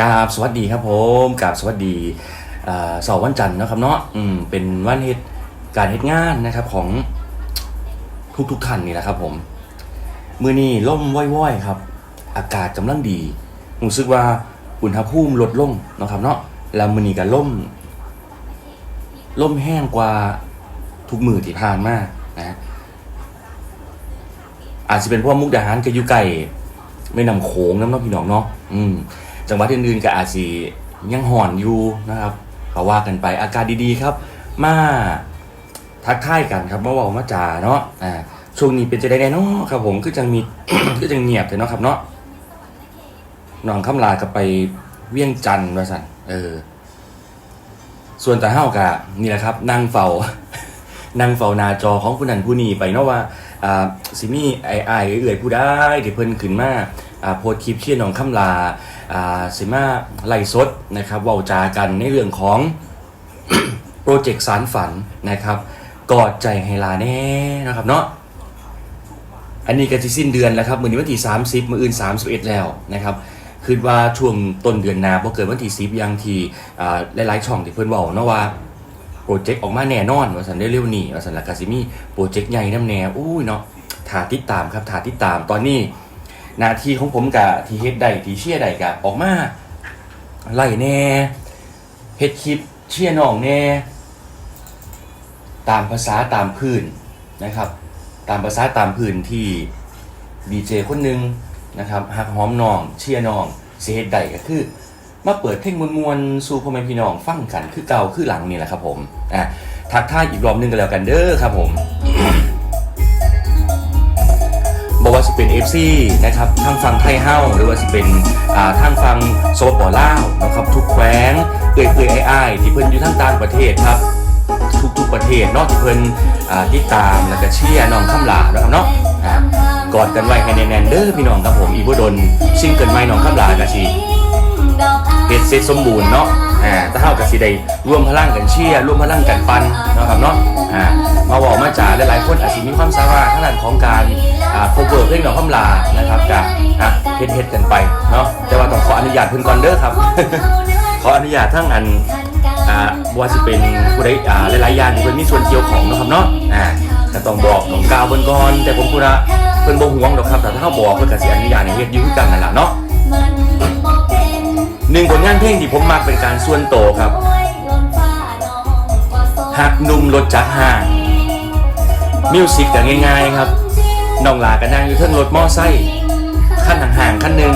กราบสวัสดีครับผมกราบสวัสดีอ่าสาร์วันจันทร์นะครับเนาะอืมเป็นวันเหตุการเหตุงานนะครับของทุกทุกๆท่านนี่แหละครับผมมือนี้ล่มว่อยๆครับ อากาศกำลังดีรู้สึกว่าอุณหภูมิลดลงนะครับเนาะแล้วมือนี้ก็ล่มล่มแห้งกว่าทุกมือที่ผ่านมานะอาจจะเป็นเพราะมุกดาหารก็อยู่ใกล้ไม่นำโขงน้ำเน้องพี่น้องเนาะอืม จังหวัดอื่นๆก็อาจสิยังห่อนอยู่นะครับก็ว่ากันไปอากาศดีๆครับ มาทักทายกันครับมาเว่ามาจ่าเนาะอ่าช่วงนี้เป็นจะได้แน่เนาะครับผมคือจังมีคือจังเงียบเลยเนาะครับเนาะน้องคำลากับไปเวียงจันทร์ว่าสันเออ ส่วนแต่เฮากะนี่แหละครับ นั่งเฝ้านั่งเฝ้านาจอของผู้นั้นผู้นี้ไปเนาะว่า อ่าสิมีไอไอเอื่อยผู้ได้ที่เพิ่นขึ้นมาโพสคลิปเชี่ยน้องคำลาอ่าสิมาไล่สดนะครับเว้าจากันในเรื่องของโปรเจกต์สารฝันนะครับกอดใจให้ลาแน่นะครับเนาะอันนี้ก็จะสิ้นเดือนแล้วครับมือนี้วันที่30 มืออื่น 31 แล้วนะครับคือว่าช่วงต้นเดือนนาพอเกิดวันที่10ยังทีหลายๆช่องที่เพิ่นเว้าเนาะว่า โปรเจกต์ออกมาแน่นอนว่าสันได้เร็วๆนี้ว่าสันละกาซิมีโปรเจกต์ใหญ่น้ำแน่อุ้เนาะถาติดตามครับถาติดตามตอนนี้หนาทีของผมกับทีเฮ็ดไดทีเชียร์ไดกับออกมาไล่แน่เฮ็ดคลิปเชียน้องแน่ตามภาษาตามพื้นนะครับ ตามภาษาตามพื้นที่ดีเจคนหนึ่งนะครับหักหอมน้อง เชียน้องเสียดใดก็คือ มาเปิดเพลงมวลๆสู่พ่อแม่พี่น้องฟังกันคือเก่าคือหลังนี่แหละครับผมอะทักทายอีกรอบนึงกันแล้วกันเด้อครับผมบอกว่าจะเป็น FC นะครับทางฝั่งไทยเฮ้าหรือว่าจะเป็นอ่าทางฝั่งโซปอล่าวนะครับทุกแคว้งเอ่ยเอ่ยไอ้ไอ้ายที่เพิ่นอยู่ทางต่างประเทศครับทุกๆประเทศนอกที่เพิ่นอ่าติดตามแล้วก็เชียร์น้องคำลานะครับเนาะอ่ากอดกันไว้ให้แน่นๆเด้อพี่น้องครับผมอีโบดนซิงเกิลใหม่น้องคำลากะสิ เฮ็ดเสร็จสมบูรณ์เนาะอ่าถ้าเฮาก็สิได้ร่วมพลังกันเชียร์ร่วมพลังกันปันเนาะครับเนาะอ่ามาเว้ามาจ่าหลายๆคนอาจสิมีความสามารถทางด้านของการอ่าโคเวอร์เพลงน้องคำลานะครับก็อะเฮ็ดๆกันไปเนาะแต่ว่าต้องขออนุญาตเพิ่นก่อนเด้อครับ ขออนุญาตทั้งอันอ่าบ่ว่าสิเป็นผู้ใดอ่าหลายๆอย่างที่เพิ่นมีส่วนเกี่ยวของเนาะครับเนาะอ่าก็ต้องบอกต้องกล่าวเพิ่นก่อนแต่ผมพูดว่าเพิ่นบ่ห่วงดอกครับแต่ถ้าเขาบอกเพิ่นก็สิอนุญาตให้เฮ็ดอยู่คือกันนั่นล่ะเนาะ หนึ่งผลงานเพลงที่ผมมักเป็นการส่วนโตครับหักนุ่มรถจักรห่างมิวสิกก็ง่าย ๆ ครับน้องหลาก็นั่งอยู่เทิงรถมอไซค์คันห่างๆคันหนึ่ง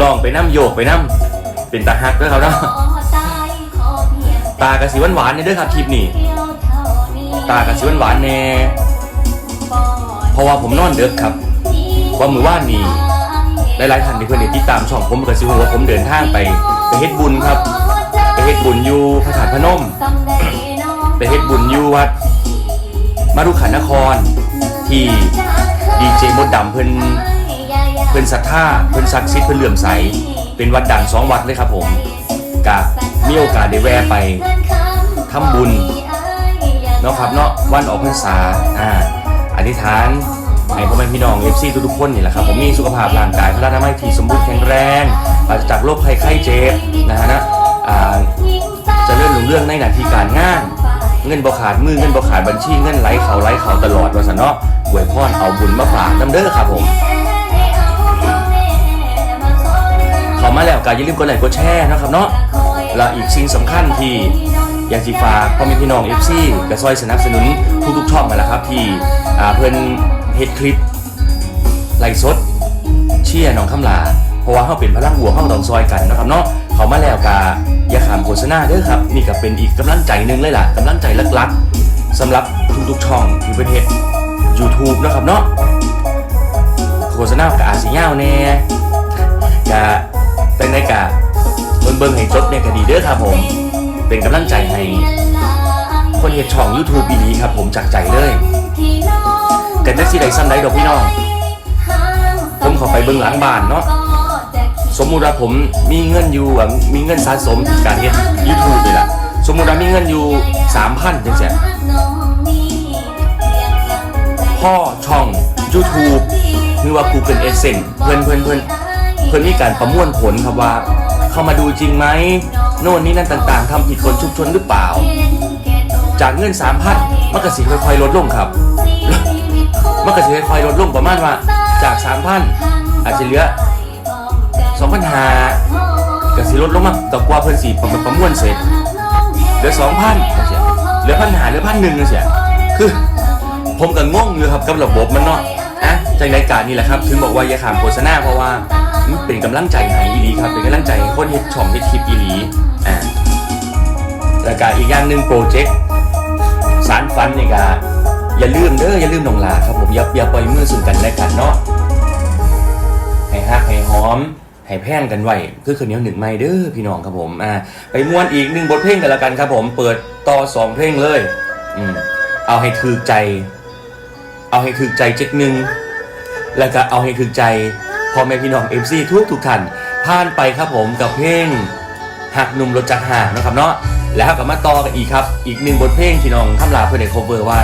ลองไปน้ำโยกไปน้ำเป็นตาฮักด้อครับเนาะตากระสีหวานๆเนี่ยด้อครับคลิปนี้ ตากระสีหวานๆแน่เพราะว่าผมนอนเด็กครับว่ามือว่านนี่ หลายๆท่านที่เพื่อนได้ติดตามช่องผมกระซิบว่าผมเดินทางไปไปเฮ็ดบุญครับ ไปเฮ็ดบุญอยู่พระธาตุพนม ไปเฮ็ดบุญอยู่วัดมารุขันนคร ที่ดีเจมดดำเพิ่นเพิ่นศรัทธาเพิ่นศักดิ์สิทธิ์เพิ่นเหลื่อมใส เป็นวัดดังสองวัดเลยครับผมกะมีโอกาสได้แวะไปทำบุญเนาะครับเนาะวันออกพรรษาอ่าอธิษฐาน ให้พ่อแม่พี่น้องเอฟซีทุกๆคนนี่แหละครับผมมีสุขภาพร่างกายพละนามัยที่สมบูรณ์แข็งแรงปราศจากโรคภัยไข้เจ็บนะฮะนะจะเลื่อนหลงเรื่องในหน้าที่การงาน เงินบ่ขาดมือเงินบ่ขาดบัญชีเงินไหลเขาไหลเขาตลอดว่าสนเนาะหวยพรเอาบุญมาฝากน้ำเด้อครับผมขอมาแล้วก็อย่าลืมกดไลค์กดแชร์นะครับเนาะและอีกสิ่งสำคัญที่อยากจะฝากพ่อแม่พี่น้องเอฟซีกระซอยสนับสนุนทุกๆช่องมาแล้วครับที่เพิ่อน ฮ็ดคลิปไลฟ์สดเชี่ยน้องคำลาเพราะว่าเขาเป็นพลังบวเขาต้องซอยกันนะครับเนาะเขามาแล้วกาอย่าขามโฆษณาเด้อครับ นี่ก็เป็นอีกกำลังใจหนึงเลยล่ะกำลังใจหลักๆสำหรับทุกๆช่องที่เป็นเฮ็ด YouTube นะครับเนาะโฆษณากับอาสิยาวแน่กะเป็นในกะเบิ่งเบิ่งให้จบในคดีเด้อครับผม เป็นกำลังใจให้คนเฮ็ดช่อง YouTube ปีนี้ครับผมจากใจเลย กันจักสิได้ซ้ำได้ดอกพี่น้อง ผมขอไปเบิ่งหลังบ้านเนาะ สมมุติว่าผมมีเงินอยู่มีเงินสะสมการเฮ็ด YouTube นี่แหละสมมุติว่ามีเงินอยู่3,000จังซี่พ่อช่อง YouTube หรือว่า Google Adsense เพิ่นเพิ่นเพิ่นเพิ่นมีการประมวลผลครับว่า เข้ามาดูจริงไหมโน่นนี่นั่นต่างๆทำผิดคนชุกชนหรือเปล่า จากเงินสามพันมันก็สิค่อยๆลดลงครับ มันก็สิค่อยๆลดลงประมาณว่าจากสามพันอาจจะเหลือสองพันหาก็สิลดลงมาต่อกว่าเพิ่นสีประมวลประมวลเสร็จเหลือสองพันเหลือพันหาเหลือพันหนึ่งเสียคือ ผมก็งงอยู่ครับกับระบบมันเนาะอะจากรายการนี่แหละครับ ถึงบอกว่าอย่าขามโฆษณาเพราะว่ามันเป็นกำลังใจให้อีหลีครับ เป็นกำลังใจให้คนเฮ็ดช่องเฮ็ดคลิปอีหลีอ่าแล้วก็อีกอย่างหนึ่งโปรเจกต์สารฝันนี่ก็ อย่าลืมเด้ออย่าลืมน้องลาครับผมอย่าอย่าปล่อยมือสู่กันและกันเนาะให้ฮักให้หอมให้แพงกันไว้คือคืนนี้หนึ่งไม่เด้อพี่น้องครับผมอ่าไปม่วนอีกหนึ่งบทเพลงกันละกันครับผมเปิดต่อสองเพลงเลยอืมเอาให้ถือใจ เอาให้ถึกใจเจ็กหนึ่งแล้วก็เอาให้ถึกใจพ่อแม่พี่น้องเอฟซีทุกทุกท่านผ่านไปครับผมกับเพลงหักหนุ่มรถจักรห่างนะครับเนาะแล้วก็มาต่อกันอีกครับ อีกหนึ่งบทเพลงที่น้องคำลาเพื่อนในโคเวอร์ไว้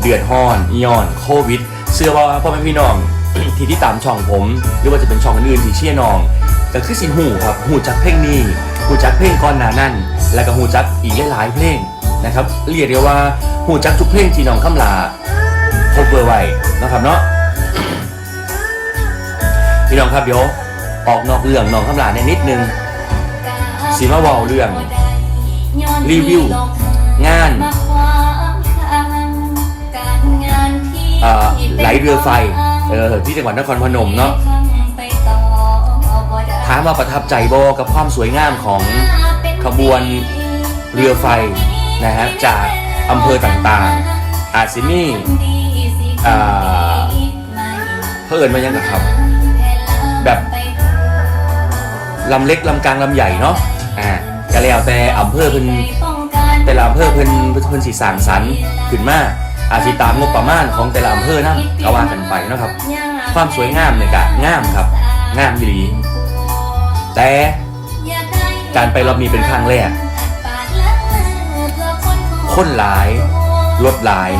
เดือดฮ้อนอียอนโควิด เชื่อว่าพ่อแม่พี่น้อง ที่ที่ตามช่องผม หรือว่าจะเป็นช่องอื่นๆที่เชียร์น้องก็คือสิหูครับหูจักเพลงนี้หูจักเพลงก่อนหน้านั้นแล้วก็หูจักอีกหลายเพลงนะครับเรียกได้ว่าหูจักทุกเพลงที่น้องคำลาคบเบอร์ไว้นะครับเนาะพี่น้องครับเดี๋ยวออกนอกเรื่องน้องคำลาในนิดนึงสีมาว่าเรื่องรีวิวงาน ไหไหลเรือไฟเออที่จังหวัดนครพนมเนาะถาถามว่าประทับใจโบกับความสวยงามของขบวนเรือไฟนะฮะจากอำเภอต่างๆ อาจสิมีอ่าเพื่อนมายังนะครับ แบบลำเล็กลำกลางลำใหญ่เนาะอ่าก็แล้วแต่อำเภอเพิ่นแต่ละอำเภอเพิ่นเพิ่นสิสางสรรขึ้นมาก อาจสิตามงบประมาณของแต่ละอำเภอนะก็ว่ากันไปนะครับ ความสวยงามเนี่ยก็งามครับ งามดีหลีแต่การไปรอบนี้เป็นครั้งแรก คนหลายรถหลาย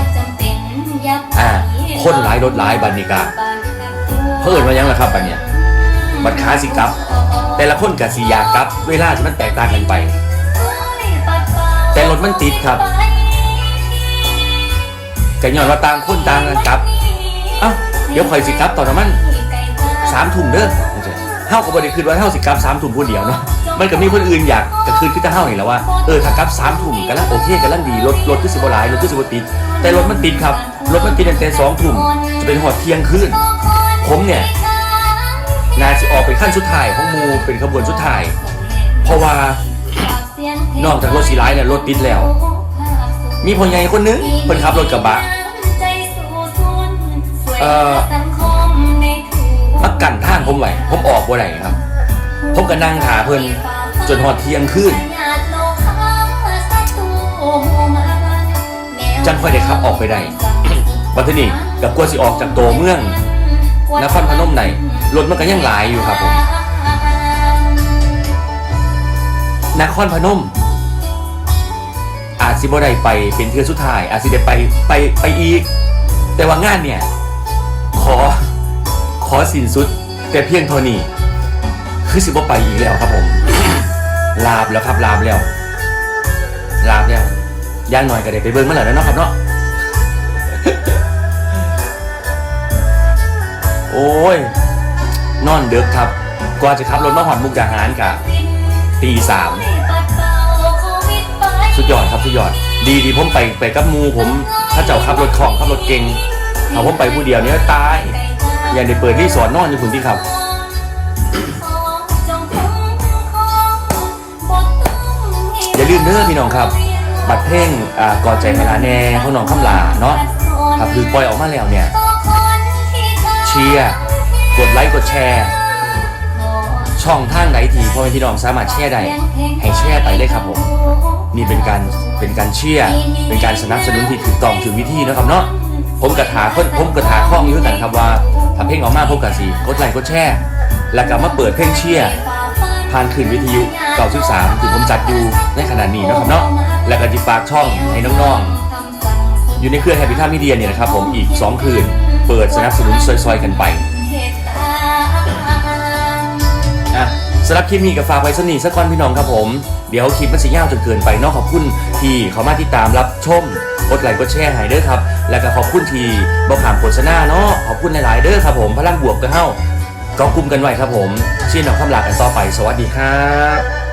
อ่าคนหลายรถหลายบับัดดนี้นี้ก็ก็เพิ่นว่ายังล่ะครับบัดเนี่ยบัดขาสิกลับ แต่ละคนก็สิอยากับ เวลาที่มันแตกต่างกันไป แต่รถมันติดครับ ก็ย้อนว่าต่างคนต่างกันกลับ เอ้าเดี๋ยวข่อยสิกลับตอนนั้นมันสามทุ่มเด้อเฮาก็บ่ได้คิดว่าเฮาสิกลับสามทุ่มผู้เดียวเนาะมันก็มีคนอื่นอยากก็คือคือแต่เฮานี่แหละว่าเออถ้ากลับสามทุ่มก็ลังโอเคก็ลังดีรถรถคือสิบ่หลายรถคือสิบ่ติดแต่รถมันติดครับรถมันติดตั้งแต่สองทุ่มจะเป็นหอดเที่ยงคืนผมเนี่ยน่าสิออกเป็นขั้นสุดท้ายของหมูเป็นขบวนสุดท้าย เพราะว่านอกจากรถสีสีร้ายเนี่เนี่ยรถติดแล้ววมีพ่อใหญ่คนนึงเพิ่นขับรถกระบะ เอ่อมากั้นทางผมไหวผมออกบ่ได้ครับ ผมก็นั่งหาเพิ่นจนฮอดเที่ยงคืนจังค่อยได้ขับออกไปได้วันที่นี่กับกลัวสิออกจากตัวเมืองนครพนมไหนรถมันก็ยังหลายอยู่ครับผมนครพนม อาจสิบ่ได้ไปเป็นเทือสุดท้ายอาจสิได้ไปไปไปอีก แต่ว่างานเนี่ย ขอ ขอสินสุด แต่เพียงเท่านี้ คือสิบ่ไปอีกแล้วครับผม ลาบแล้วครับลาบแล้ว ลาบแล้วย่างหน่อยก็ได้ไปเบิ่งมาแล้วนะครับเนาะโอ้ย นอนเดึกครับกว่าจะขับรถมาหอดมุกดาหารกะตีสามสุดยอดครับสุดยอด ดีดีผมไปไปกับมูผม ถ้าเจ้าขับรถของขับรถเก่ง เอาผมไปผู้เดียวเนี่ยตายอย่าได้เปิดรีสอร์ทนอนอยู่คุณที่ครับอย่าลืมเด้อพี่น้องครับ บัตรเพลงอ่ากอดใจให้ลาแน่ของน้องคำลาเนาะถ้าคือปล่อยออกมาแล้วเนี่ย เชียร์กดไลค์กดแชร์ ช่องทางไหนทีพ่อแม่พี่น้องสามารถแชร์ได้ให้แชร์ไปเลยครับผมนี่เป็นการเป็นการเชียร์เป็นการสนับสนุนที่ถูกต้องถึงวิธีนะครับเนาะ ผมกระถาคนผมกระถาข้องอยู่กันครับว่าถ้าเพลงออกมาผมกระสีกดไลค์กดแชร์แล้วก็มาเปิดเพลงเชียร์ผ่านคืนวิทยุ93ที่ผมจัดอยู่ในขณะนี้นะครับเนาะแล้วก็จิฝากช่องให้น้องๆ อยู่ในเครือแฮปปี้ท่ามีเดียเนี่ยนะครับผมอีก 2 คืน เปิดสนับสนุนซอยๆกันไป สำหรับคลิปนี้ก็ฝากไว้สนีสักก่อนพี่น้องครับผม เดี๋ยวคลิปมันสิยาวจนเกินไปเนาะขอบคุณที่เขามาติดตามรับชมกดไลค์กดแชร์ให้เด้อครับ แล้วก็ขอบคุณที่บอกผ่านโฆษณาเนาะขอบคุณหลายๆเด้อครับผมพลังบวกก็เฮ้าก็กลุ่มกันไว้ครับผมเชียร์หนองคำลากันต่อไป สวัสดีครับ